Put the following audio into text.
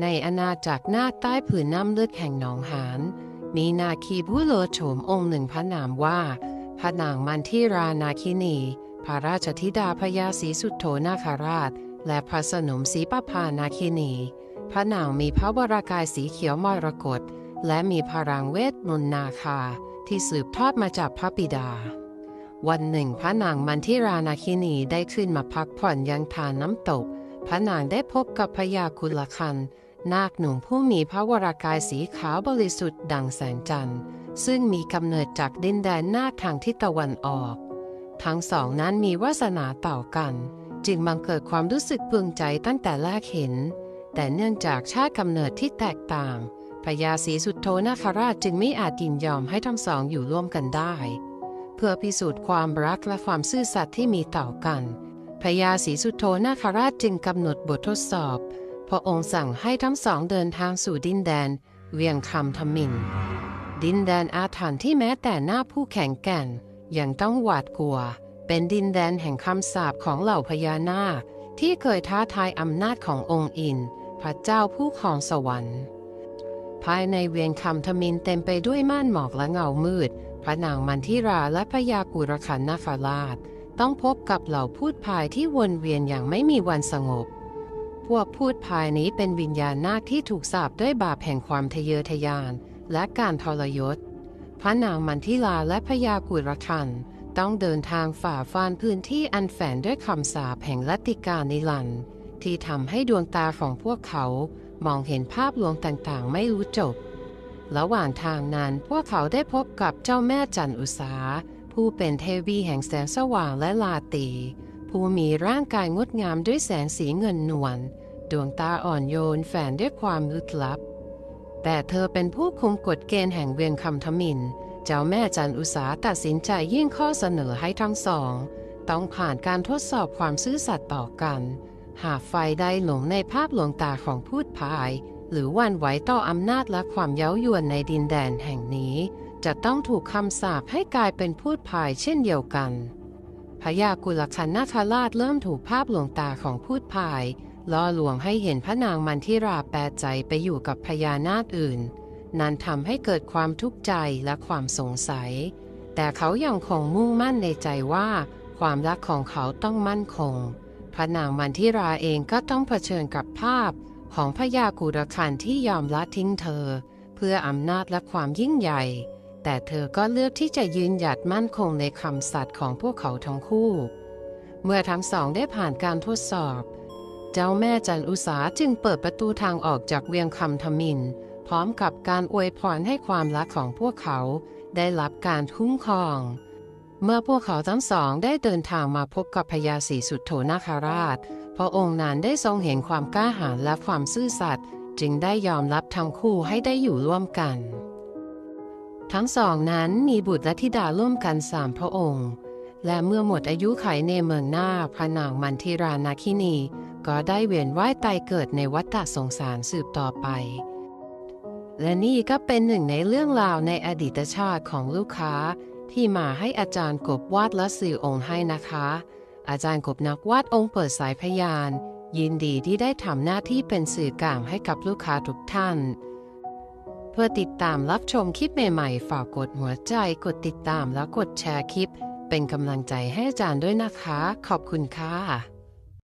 ในอาณาจักรหน้าใต้ผืนน้ำเลือดแห่งหนองหานมีนาคีผู้โลโฉมองค์หนึ่งพระนามว่า พระนางมันทิรานาคินี พระราชธิดาพญาศรีสุโธนาคราช และพระสนมศรีปภานาคินี พระนางมีพระวรากายสีเขียวมรกตและมีพลังเวทมนต์นาคาที่สืบทอดมาจากพระบิดา วันหนึ่งพระนางมันทิรานาคินีได้ขึ้นมาพักผ่อนยังทานน้ำตก พระนางได้พบกับพญาคุลคัน นาคหนุ่มผู้มีพระวรากายสีขาวบริสุทธิ์ดังแสงจันทร์ ซึ่งมีกำเนิดจากดินแดนนาคทางทิศตะวันออก ทั้งสองนั้นมีวาสนาต่อกัน จึงบังเกิดความรู้สึกพึงใจตั้งแต่แรกเห็น แต่เนื่องจากชาติกำเนิดที่แตกต่างพญาศรีสุดโธนาคราชจึงไม่อาจยินยอมให้ทั้งสองอยู่ร่วมกันได้ เพื่อพิสูจน์ความรักและความซื่อสัตย์ที่มีต่อกันพญาศรีสุดโธนาคราชจึงกำหนดบททดสอบ พระองค์สั่งให้ทั้งสองเดินทางสู่ดินแดน เวียงคำทมิน ดินแดนอาถรรพ์ที่แม้แต่หน้าผู้แข็งแกร่งยังต้องหวาดกลัว เป็นดินแดนแห่งคำสาปของเหล่าพญานาค ที่เคยท้าทายอำนาจขององค์อิน พระเจ้าผู้ครองสวรรค์ ภายในเวียงคำทมินเต็มไปด้วยม่านหมอกและเงามืด พระนางมันทิราและพญากุรขันนาคราช ต้องพบกับเหล่าพูดพายที่วนเวียนอย่างไม่มีวันสงบ พวกพูดพายนี้เป็นวิญญาณนาคที่ถูกสาปด้วยบาปแห่งความทะเยอทะยาน และการทรยศ พระนางมันทิลาและพญากุรขันต้องเดินทางฝ่าฟันพื้นที่อันแฝงด้วยคำสาปแห่งลัทธิกานิลัน ที่ทำให้ดวงตาของพวกเขา มองเห็นภาพลวงต่างๆ ไม่รู้จบ ระหว่างทางนั้นพวกเขาได้พบกับเจ้าแม่จันอุสาผู้เป็นเทวีแห่งแสงสว่างและลาตี ผู้มีร่างกายงดงามด้วยแสงสีเงินนวลดวงตาอ่อนโยนแฝงด้วยความลึกลับ แต่เธอเป็นผู้คุมกฎเกณฑ์แห่งเวียงคำทมิน เจ้าแม่จันอุสาตัดสินใจยื่นข้อเสนอให้ทั้งสอง ต้องผ่านการทดสอบความซื่อสัตย์ต่อกัน หากไฟใดหลงในภาพลวงตาของพูดพาย หรือวันไหวต่ออำนาจและความเย้ายวนในดินแดนแห่งนี้ จะต้องถูกคำสาปให้กลายเป็นพูดพายเช่นเดียวกัน พญากุลคันนาคราชเริ่มถูกภาพหลวงตาของพูดพายล่อลวงให้เห็นพระนางมันทิราแปรใจไปอยู่กับพญานาคอื่น นั้นทำให้เกิดความทุกข์ใจและความสงสัย แต่เขายังคงมุ่งมั่นในใจว่า ความรักของเขาต้องมั่นคง พระนางมันทิราเองก็ต้องเผชิญกับภาพ ของพญากุรคันที่ยอมละทิ้งเธอ เพื่ออำนาจและความยิ่งใหญ่ แต่เธอก็เลือกที่จะยืนหยัดมั่นคงในคำสัตย์ของพวกเขาทั้งคู่ เมื่อทั้งสองได้ผ่านการทดสอบ เจ้าแม่จันอุสาจึงเปิดประตูทางออกจากเวียงคำทมิน พร้อมกับการอวยพรให้ความรักของพวกเขาได้รับการคุ้มครอง เมื่อพวกเขาทั้งสองได้เดินทางมาพบกับพญาศรีสุดโธนาคราช พระองค์นั้นได้ทรงเห็นความกล้าหาญและความซื่อสัตย์จึงได้ยอมรับทั้งคู่ให้ได้อยู่ร่วมกัน ทั้งสองนั้นมีบุตรและธิดาร่วมกันสามพระองค์ และเมื่อหมดอายุไขในเมืองหน้าพระนางมันทิรานาคินี ก็ได้เวียนว่ายตายเกิดในวัฏสงสารสืบต่อไป และนี่ก็เป็นหนึ่งในเรื่องราวในอดีตชาติของลูกค้า ที่มาให้อาจารย์กบวาดและสื่อองค์ให้นะคะ อาจารย์กบนักวาดองค์เปิดสายพยาน ยินดีที่ได้ทำหน้าที่เป็นสื่อกลางให้กับลูกค้าทุกท่าน เพื่อติดตามรับชมคลิปใหม่ๆ ฝากกดหัวใจ กดติดตามและกดแชร์คลิป เป็นกำลังใจให้อาจารย์ด้วยนะคะ ขอบคุณค่ะ